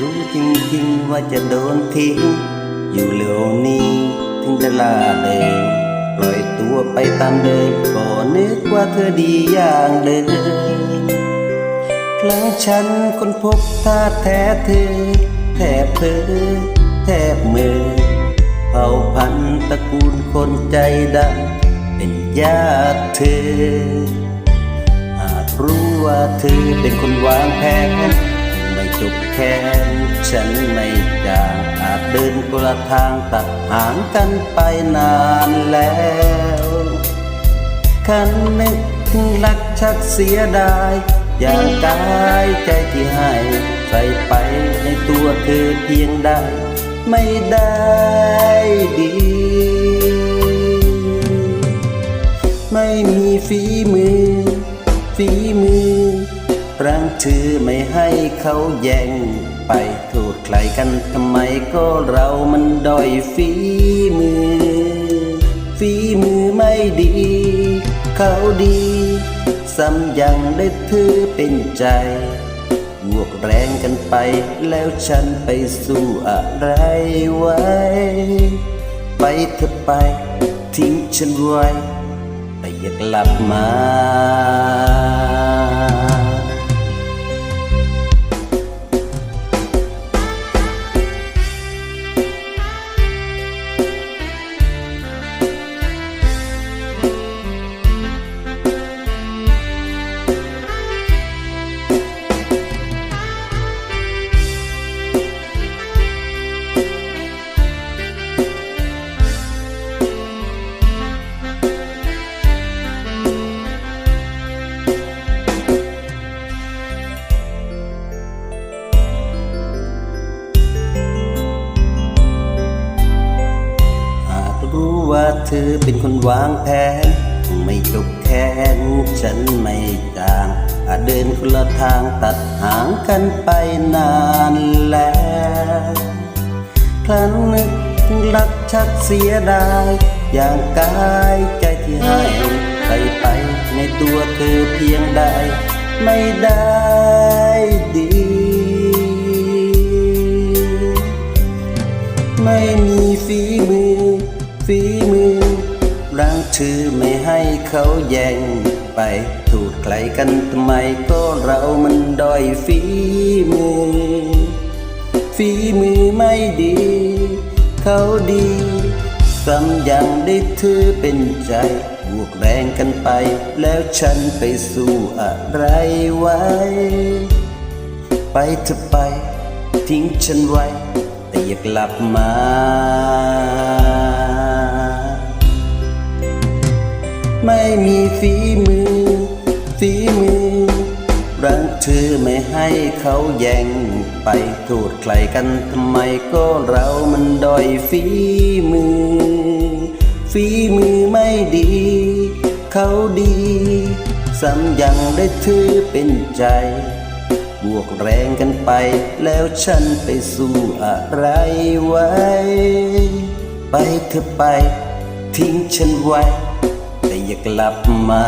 รู้จริงๆว่าจะโดนทิ้ง อยู่เร็วนี้ถึงจะลาเดินปล่อยตัวไปตามเดิมก็นึกว่าเธอดีอย่างเดิมครั้งฉันคนพบท่าแท้เธอ แทบเพอแทบเมือเผ่าพันธุ์ตระกูลคนใจดำเป็นญาติเธอ หากรู้ว่าเธอเป็นคนวางแผน จบแค้นฉันไม่จางอาจเดินคนละทางตัดหางกันไปนานแล้วคันนึกถึงรักชักเสียดาย อย่างกายใจที่ให้ใส่ไปในตัวเธอเพียงได้ไม่ได้ดี ไม่มีฝีมือฝีมือ รังเธอไม่ให้เขาแย่ง ไปโทษใครกันทำไมก็เรามันด้อยฝีมือ ฝีมือไม่ดี เขาดีซ้ำยังได้เธอเป็นใจบวกแรงกันไปแล้วฉันไปสู้อะไรไว้ ไปเธอไป ทิ้งฉันไว้ แต่อย่ากลับมา เธอเป็นคนวางแผนไม่จบแค้นฉันไม่จางอาจเดินคนละทางตัดหางกันไปนานแล้วครั้นนึกรักชักเสียดาย อย่างกายใจที่ให้ไปไปในตัวเธอเพียงได้ไม่ได้ดี ไม่มีฝีมือฝี มือร่อไม่ให้เขาแย่งไป ถูกใครกันทำไมก็เรามันด้อยฝีมือ ฝีมือไม่ดี เขาดีซ้ำยังได้เธอเป็นใจ บวกแรงกันไป แล้วฉันไปสู้อะไรไว้ ไปเธอไป ทิ้งฉันไว้ แต่อย่ากลับมา ไม่มีฝีมือ ฝีมือ รังเธอไม่ให้เขาแย่งไปโทษใครกันทำไมก็เรามันด้อยฝีมือ ฝีมือไม่ดี เขาดีซ้ำยังได้เธอเป็นใจ บวกแรงกันไป แล้วฉันไปสู้อะไรไว้ ไปเธอไป ทิ้งฉันไว้ อย่ากลับมา